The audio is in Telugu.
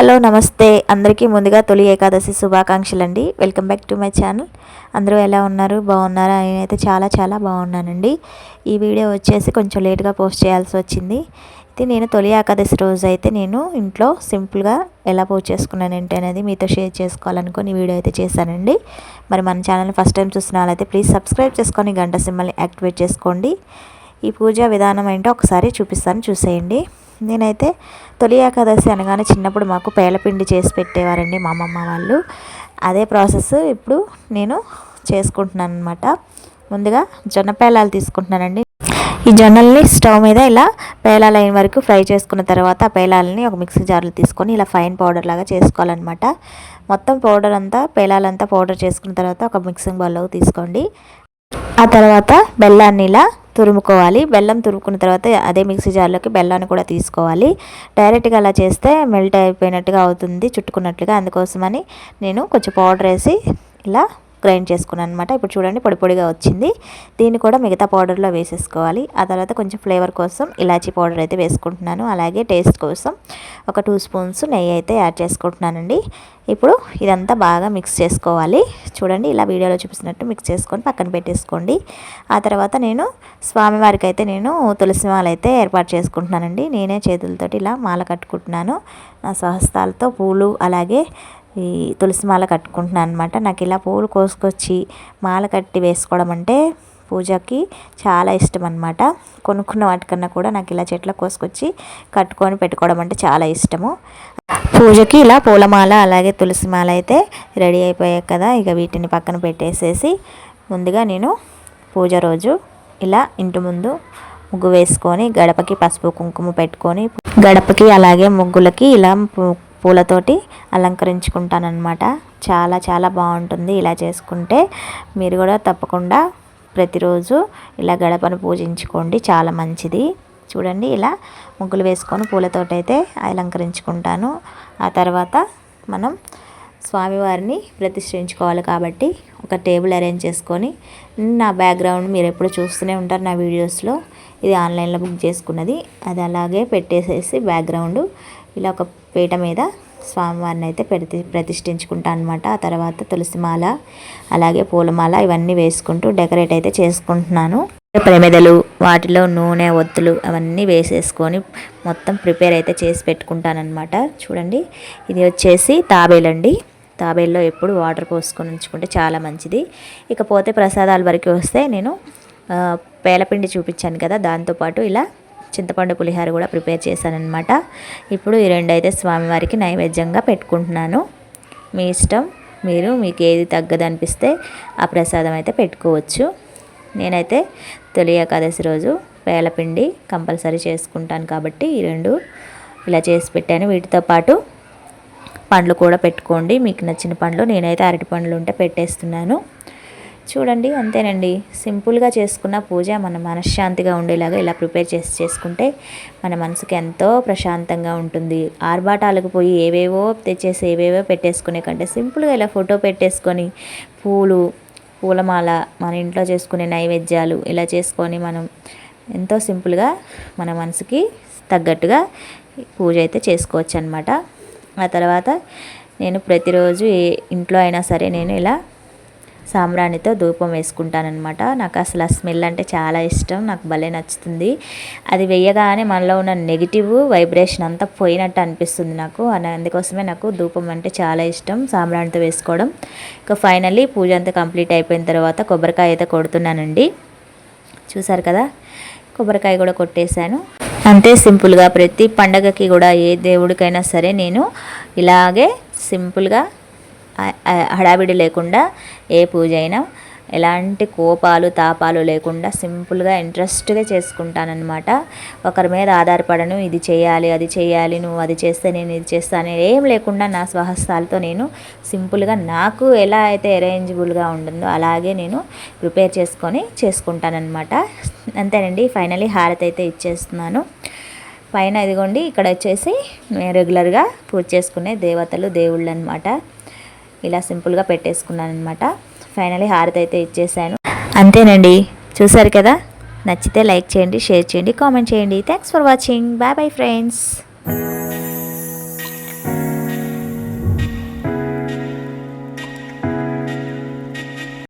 హలో నమస్తే. అందరికీ ముందుగా తొలి ఏకాదశి శుభాకాంక్షలు అండి welcome back to my channel అందరూ ఎలా ఉన్నారు? బాగున్నారా? నేనైతే చాలా చాలా బాగున్నానండి. ఈ వీడియో వచ్చేసి కొంచెం లేట్గా పోస్ట్ చేయాల్సి వచ్చింది. అయితే నేను తొలి ఏకాదశి రోజు అయితే నేను ఇంట్లో సింపుల్గా ఎలా పోస్ట్ చేసుకున్నాను ఏంటి అనేది మీతో షేర్ చేసుకోవాలనుకుని వీడియో అయితే చేశానండి. మరి మన ఛానల్ ఫస్ట్ టైం చూసిన వాళ్ళైతే ప్లీజ్ సబ్స్క్రైబ్ చేసుకొని గంట సింబల్ని యాక్టివేట్ చేసుకోండి. ఈ పూజా విధానం ఏంటో ఒకసారి చూపిస్తాను చూసేయండి. నేనైతే తొలి ఏకాదశి అనగానే చిన్నప్పుడు మాకు పేలపిండి చేసి పెట్టేవారండి మా అమ్మమ్మ వాళ్ళు. అదే ప్రాసెస్ ఇప్పుడు నేను చేసుకుంటున్నాను అనమాట ముందుగా జొన్న పేలాలు తీసుకుంటున్నానండి. ఈ జొన్నల్ని స్టవ్ మీద ఇలా పేలాలు అయిన వరకు ఫ్రై చేసుకున్న తర్వాత ఆ పేలాలని ఒక మిక్సీ జార్లో తీసుకొని ఇలా ఫైన్ పౌడర్ లాగా చేసుకోవాలన్నమాట. మొత్తం పౌడర్ అంతా పేలాలంతా పౌడర్ చేసుకున్న తర్వాత ఒక మిక్సింగ్ బౌల్లోకి తీసుకోండి. ఆ తర్వాత బెల్లాన్ని ఇలా తురుముకోవాలి. బెల్లం తురుముకున్న తర్వాత అదే మిక్సీ జార్లోకి బెల్లాన్ని కూడా తీసుకోవాలి. డైరెక్ట్గా అలా చేస్తే మెల్ట్ అయిపోయినట్టుగా అవుతుంది చుట్టుకున్నట్లుగా. అందుకోసమని నేను కొంచెం పౌడర్ వేసి ఇలా గ్రైండ్ చేసుకున్నాను అనమాట ఇప్పుడు చూడండి పొడి పొడిగా వచ్చింది. దీన్ని కూడా మిగతా పౌడర్లో వేసేసుకోవాలి. ఆ తర్వాత కొంచెం ఫ్లేవర్ కోసం ఇలాచీ పౌడర్ అయితే వేసుకుంటున్నాను. అలాగే టేస్ట్ కోసం ఒక టూ స్పూన్స్ నెయ్యి అయితే యాడ్ చేసుకుంటున్నానండి. ఇప్పుడు ఇదంతా బాగా మిక్స్ చేసుకోవాలి. చూడండి ఇలా వీడియోలో చూపిస్తున్నట్టు మిక్స్ చేసుకొని పక్కన పెట్టేసుకోండి. ఆ తర్వాత నేను స్వామివారికి అయితే నేను తులసి మాల అయితే ఏర్పాటు చేసుకుంటున్నానండి. నేనే చేతులతోటి ఇలా మాల కట్టుకుంటున్నాను. నా స్వహస్తాలతో పూలు అలాగే ఈ తులసి మాల కట్టుకుంటున్నాను అనమాట నాకు ఇలా పూలు కోసుకొచ్చి మాల కట్టి వేసుకోవడం అంటే పూజకి చాలా ఇష్టం అనమాట కొనుక్కున్న వాటికన్నా కూడా నాకు ఇలా చెట్ల కోసుకొచ్చి కట్టుకొని పెట్టుకోవడం అంటే చాలా ఇష్టము. పూజకి ఇలా పూలమాల అలాగే తులసి మాల అయితే రెడీ అయిపోయాయి కదా. ఇక వీటిని పక్కన పెట్టేసేసి ముందుగా నేను పూజ రోజు ఇలా ఇంటి ముందు ముగ్గు వేసుకొని గడపకి పసుపు కుంకుమ పెట్టుకొని గడపకి అలాగే ముగ్గులకి ఇలా పూలతోటి అలంకరించుకుంటానమాట చాలా చాలా బాగుంటుంది ఇలా చేసుకుంటే. మీరు కూడా తప్పకుండా ప్రతిరోజు ఇలా గడపను పూజించుకోండి. చాలా మంచిది. చూడండి ఇలా ముగ్గులు వేసుకొని పూలతోటి అయితే అలంకరించుకుంటాను. ఆ తర్వాత మనం స్వామివారిని ప్రతిష్ఠించుకోవాలి కాబట్టి ఒక టేబుల్ అరేంజ్ చేసుకొని నా బ్యాక్గ్రౌండ్ మీరు ఎప్పుడు చూస్తూనే ఉంటారు నా వీడియోస్లో. ఇది ఆన్లైన్లో బుక్ చేసుకున్నది. అది అలాగే పెట్టేసేసి బ్యాక్గ్రౌండ్ ఇలా ఒక పీట మీద స్వామివారిని అయితే ప్రతి ప్రతిష్ఠించుకుంటా అనమాట ఆ తర్వాత తులసిమాల అలాగే పూలమాల ఇవన్నీ వేసుకుంటూ డెకరేట్ అయితే చేసుకుంటున్నాను. ప్రమిదలు వాటిలో నూనె ఒత్తులు అవన్నీ వేసేసుకొని మొత్తం ప్రిపేర్ అయితే చేసి పెట్టుకుంటానమాట చూడండి ఇది వచ్చేసి తాబేలండి. తాబేల్లో ఎప్పుడు వాటర్ పోసుకొని ఉంచుకుంటే చాలా మంచిది. ఇకపోతే ప్రసాదాల వరకు వస్తే నేను పేలపిండి చూపించాను కదా దాంతోపాటు ఇలా చింతపండు పులిహార కూడా ప్రిపేర్ చేశానమాట ఇప్పుడు ఈ రెండు అయితే స్వామివారికి నైవేద్యంగా పెట్టుకుంటున్నాను. మీ ఇష్టం మీరు మీకు ఏది తగ్గదనిపిస్తే ఆ ప్రసాదం అయితే పెట్టుకోవచ్చు. నేనైతే తొలి ఏకాదశి రోజు పేలపిండి కంపల్సరీ చేసుకుంటాను కాబట్టి ఈ రెండు ఇలా చేసి పెట్టాను. వీటితో పాటు పండ్లు కూడా పెట్టుకోండి. మీకు నచ్చిన పండ్లు నేనైతే అరటి పండ్లు ఉంటే పెట్టేస్తున్నాను. చూడండి అంతేనండి. సింపుల్గా చేసుకున్న పూజ మన మనశ్శాంతిగా ఉండేలాగా ఇలా ప్రిపేర్ చేసి చేసుకుంటే మన మనసుకి ఎంతో ప్రశాంతంగా ఉంటుంది. ఆర్భాటాలకు పోయి ఏవేవో తెచ్చేసి ఏవేవో పెట్టేసుకునే కంటే సింపుల్గా ఇలా ఫోటో పెట్టేసుకొని పూలు పూలమాల మన ఇంట్లో చేసుకునే నైవేద్యాలు ఇలా చేసుకొని మనం ఎంతో సింపుల్గా మన మనసుకి తగ్గట్టుగా పూజ అయితే చేసుకోవచ్చు అనమాట ఆ తర్వాత నేను ప్రతిరోజు ఏ ఇంట్లో అయినా సరే నేను ఇలా సాంబ్రాణితో ధూపం వేసుకుంటానమాట నాకు అసలు ఆ స్మెల్ అంటే చాలా ఇష్టం. నాకు భలే నచ్చుతుంది. అది వేయగానే మనలో ఉన్న నెగిటివ్ వైబ్రేషన్ అంతా పోయినట్టు అనిపిస్తుంది నాకు. అందుకోసమే నాకు ధూపం అంటే చాలా ఇష్టం సాంబ్రాణితో వేసుకోవడం. ఇక ఫైనల్లీ పూజ అంతా కంప్లీట్ అయిపోయిన తర్వాత కొబ్బరికాయ అయితే కొడుతున్నానండి. చూసారు కదా? కొబ్బరికాయ కూడా కొట్టేశాను. అంతే సింపుల్గా ప్రతి పండగకి కూడా ఏ దేవుడికైనా సరే నేను ఇలాగే సింపుల్గా హడావిడి లేకుండా ఏ పూజ అయినా ఎలాంటి కోపాలు తాపాలు లేకుండా సింపుల్గా ఇంట్రెస్ట్గా చేసుకుంటానన్నమాట. ఒకరి మీద ఆధారపడను ఇది చేయాలి అది చేయాలి నువ్వు అది చేస్తే నేను ఇది చేస్తాను ఏం లేకుండా నా స్వహస్తాలతో నేను సింపుల్గా నాకు ఎలా అయితే అరేంజబుల్గా ఉంటుందో అలాగే నేను ప్రిపేర్ చేసుకొని చేసుకుంటానన్నమాట. అంతేనండి ఫైనలీ హారతి అయితే ఇచ్చేస్తున్నాను. పైన ఇదిగోండి ఇక్కడ వచ్చేసి రెగ్యులర్గా పూజ చేసుకునే దేవతలు దేవుళ్ళు అనమాట ఇలా సింపుల్గా పెట్టేసుకున్నాను అనమాట ఫైనలీ హారతి అయితే ఇచ్చేసాను. అంతేనండి. చూసారు కదా? నచ్చితే లైక్ చేయండి షేర్ చేయండి కామెంట్ చేయండి. Thanks for watching bye bye friends